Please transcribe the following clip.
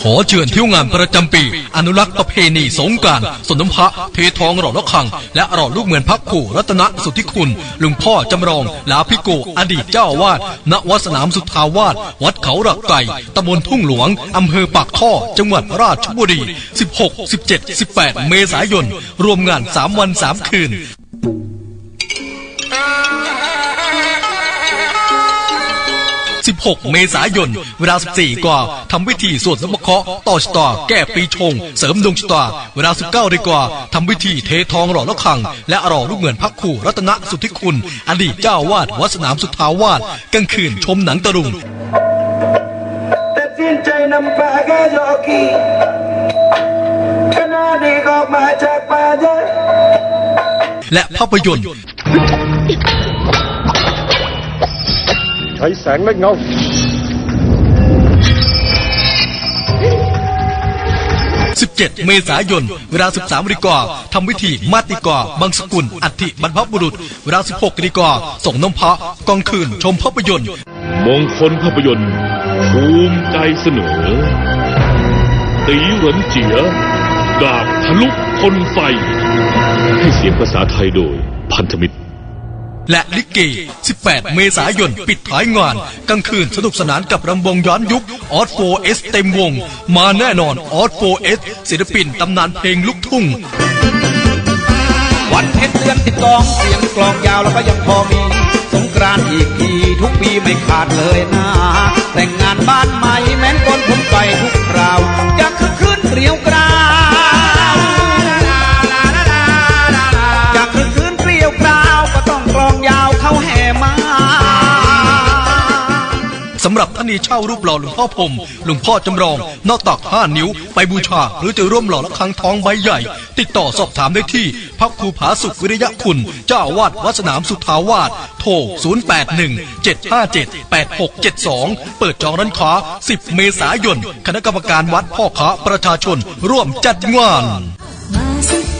ขอเชิญเที่ยวงานประจำปี อนุรักษ์ประเพณีสงการสนน้ำพระเททองหล่อละคัง และหล่อลูกเหมือนพักขู่รัตนสุทธิคุณลุงพ่อจำลองลาพิโกอดีตเจ้าอาวาดณวัดสนามสุทธาวาสวัดเขาหลักไก่ตำบลทุ่งหลวงอำเภอปากท่อ จังหวัดราชบุรี 16 17 18 เมษายน รวมงาน 3 วัน 3 คืน 16 เมษายน เวลา 14กว่าทำพิธีสวดสมเคราะห์ต่อชะตาแก้ปีชง เสริมดวงชะตา เวลา 19ดีกว่าทำพิธีเททองหล่อละคัง และอร่อลูกเหมือนพักขู่รัตนสุทธิคุณ อดีตเจ้าอาวาดวัดสนามสุทธาวาสกลางคืนชมหนังตะลุงตัดสินใจนำปากาโยกีขณะเด็กออกมาจากป่าเยอะและภาพยนตร์ใช้แสงและเงา17 เมษายน เวลา 13นาฬิกาทำพิธีมาติกาบางสกุล อัฐิบรรพบุรุษ เวลา 16นาฬิกาส่งน้ำพระกองคืน ชมภาพยนตร์ มงคลภาพยนตร์ภูมิใจเสนอ ตีเหรินเจียดาบทะลุคนไฟ ให้เสียงภาษาไทยโดยพันธมิตร และลิเก 18 เมษายนปิดท้ายงาน กลางคืนสนุกสนานกับรำวงย้อนยุคออสโฟเอสเต็มวง มาแน่นอนออสโฟเอสศิลปินตำนานเพลงลูกทุ่ง วันเพ็ญเดือนสิบสองเสียงกลองยาวแล้วก็ยังพอมี สงกรานต์อีกทีทุกปีไม่ขาดเลยนะ แต่งงานบ้านใหม่แม้นคนผมไปทุกคราวอยากคือคืนเกลียวกราำหรับท่านที่เช่ารูปหล่อหลวงพ่อพรมหลวงพ่อจำลองนอกตัก5นิ้ว ไปบูชา หรือจะร่วมหล่อละครังทองใบใหญ่ ติดต่อสอบถามได้ที่พระครูผาสุขวิริยะคุณ เจ้าวาดวัดสนามสุทาวาสโทร 081 757 8672 เปิดจองร้านค้า 10 เมษายน คณะกรรมการวัดพ่อค้าประชาชนร่วมจัดงานมาสัก